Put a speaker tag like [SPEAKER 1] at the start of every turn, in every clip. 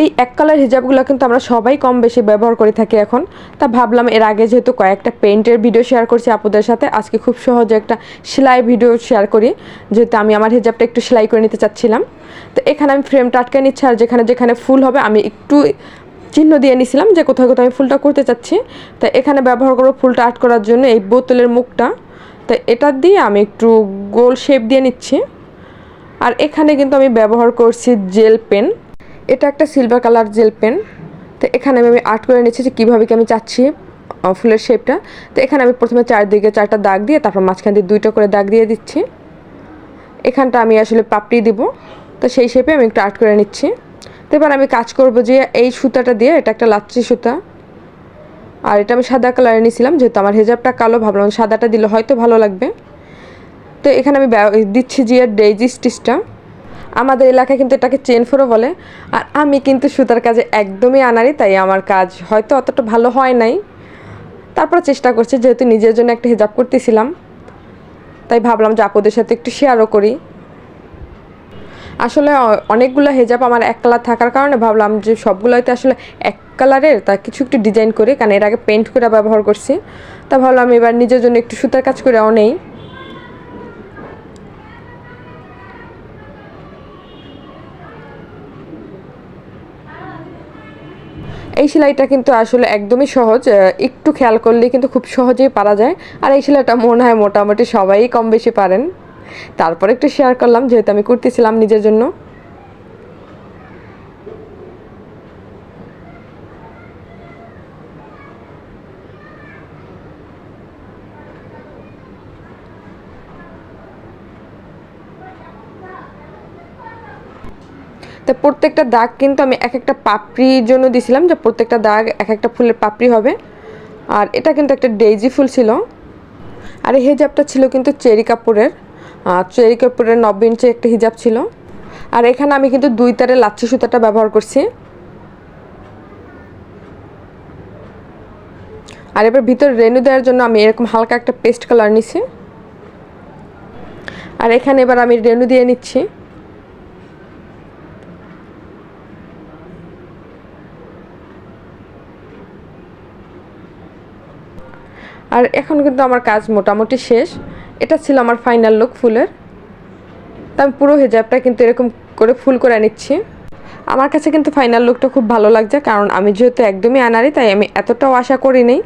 [SPEAKER 1] এই এক কালার হিজাবগুলো কিন্তু আমরা সবাই কম বেশি ব্যবহার করে থাকি এখন। তা ভাবলাম এর আগে যেহেতু কয়েকটা পেন্টের ভিডিও শেয়ার করছি আপুদের সাথে, আজকে খুব সহজে একটা সেলাই ভিডিও শেয়ার করি। যেহেতু আমি আমার হিজাবটা একটু সেলাই করে নিতে চাচ্ছিলাম। তো এখানে আমি ফ্রেমটা আটকে নিচ্ছি আর যেখানে যেখানে ফুল হবে আমি একটু চিহ্ন দিয়ে নিছিলাম যে কোথাও কোথাও আমি ফুলটা করতে চাচ্ছি। তো এখানে ব্যবহার করব ফুলটা আর্ট করার জন্য এই বোতলের মুখটা। তো এটা দিয়ে আমি একটু গোল শেপ দিয়ে নিচ্ছি। আর এখানে কিন্তু আমি ব্যবহার করছি জেল পেন এটা একটা সিলভার কালার জেল পেন তো এখানে আমি আর্ট করে নিচ্ছি যে কীভাবে কি আমি চাচ্ছি ফুলের শেপটা তো এখানে আমি প্রথমে চারদিকে চারটা দাগ দিয়ে, তারপর মাঝখান দিয়ে দুইটা করে দাগ দিয়ে দিচ্ছি। এখানটা আমি আসলে পাপড়ি দিব। তো সেই শেপে আমি একটু আর্ট করে নিচ্ছি। তো এবার আমি কাজ করব যে এই সুতাটা দিয়ে, এটা একটা লাচ্ছি সুতা। আর এটা আমি সাদা কালারে নিয়েছিলাম, যেহেতু আমার হেজাবটা কালো, ভাবলাম সাদাটা দিলে হয়তো ভালো লাগবে। তো এখানে আমি দিচ্ছি যে ডেইজি স্টিচটা আমাদের এলাকায় কিন্তু এটাকে চেন ফোরও বলে। আর আমি কিন্তু সুতার কাজে একদমই আনারি, তাই আমার কাজ হয়তো অতটা ভালো হয় নাই। তারপর চেষ্টা করছি, যেহেতু নিজের জন্য একটা হিজাব করতেছিলাম, তাই ভাবলাম যে আপুদের সাথে একটু শেয়ারও করি। আসলে অনেকগুলো হেজাব আমার এক কালার থাকার কারণে ভাবলাম যে সবগুলোতে আসলে এক কালারের, তা কিছু একটু ডিজাইন করে, কারণ এর আগে পেন্ট করে ব্যবহার করছি। তা ভাবলাম এবার নিজের জন্য একটু সুতার কাজ করেও নেই। এই সেলাইটা কিন্তু আসলে একদমই সহজ একটু খেয়াল করলে কিন্তু খুব সহজেই পারা যায়। আর এই সেলাইটা মনে হয় মোটামুটি সবাই কম বেশি পারেন। তারপর একটু শেয়ার করলাম, যেহেতু আমি করতেছিলাম নিজের জন্য। তো প্রত্যেকটা দাগ কিন্তু আমি এক একটা পাপড়ির জন্য দিছিলাম, যে প্রত্যেকটা দাগ এক একটা ফুলের পাপড়ি হবে। আর এটা কিন্তু একটা ডেইজি ফুল ছিল। আর এই হিজাবটা ছিল কিন্তু চেরি কাপড়ের। চেরি কাপড়ের নব্বই ইঞ্চি একটা হিজাব ছিল। আর এখানে আমি কিন্তু দুই তারে লাচ্ছি সুতাটা ব্যবহার করছি। আর এবার ভিতরে রেনু দেওয়ার জন্য আমি এরকম হালকা একটা পেস্ট কালার নিছি। আর এখানে এবার আমি রেনু দিয়ে নিচ্ছি। আর এখন কিন্তু আমার কাজ মোটামুটি শেষ। এটা ছিল আমার ফাইনাল লুক ফুলের। তা আমি পুরো হেজাবটা কিন্তু এরকম করে ফুল করে নিচ্ছি। আমার কাছে কিন্তু ফাইনাল লুকটা খুব ভালো লাগছে, কারণ আমি যেহেতু একদমই আনারি তাই আমি এতটাও আশা করি নেই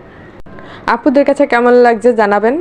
[SPEAKER 1] আপুদের কাছে কেমন লাগছে জানাবেন।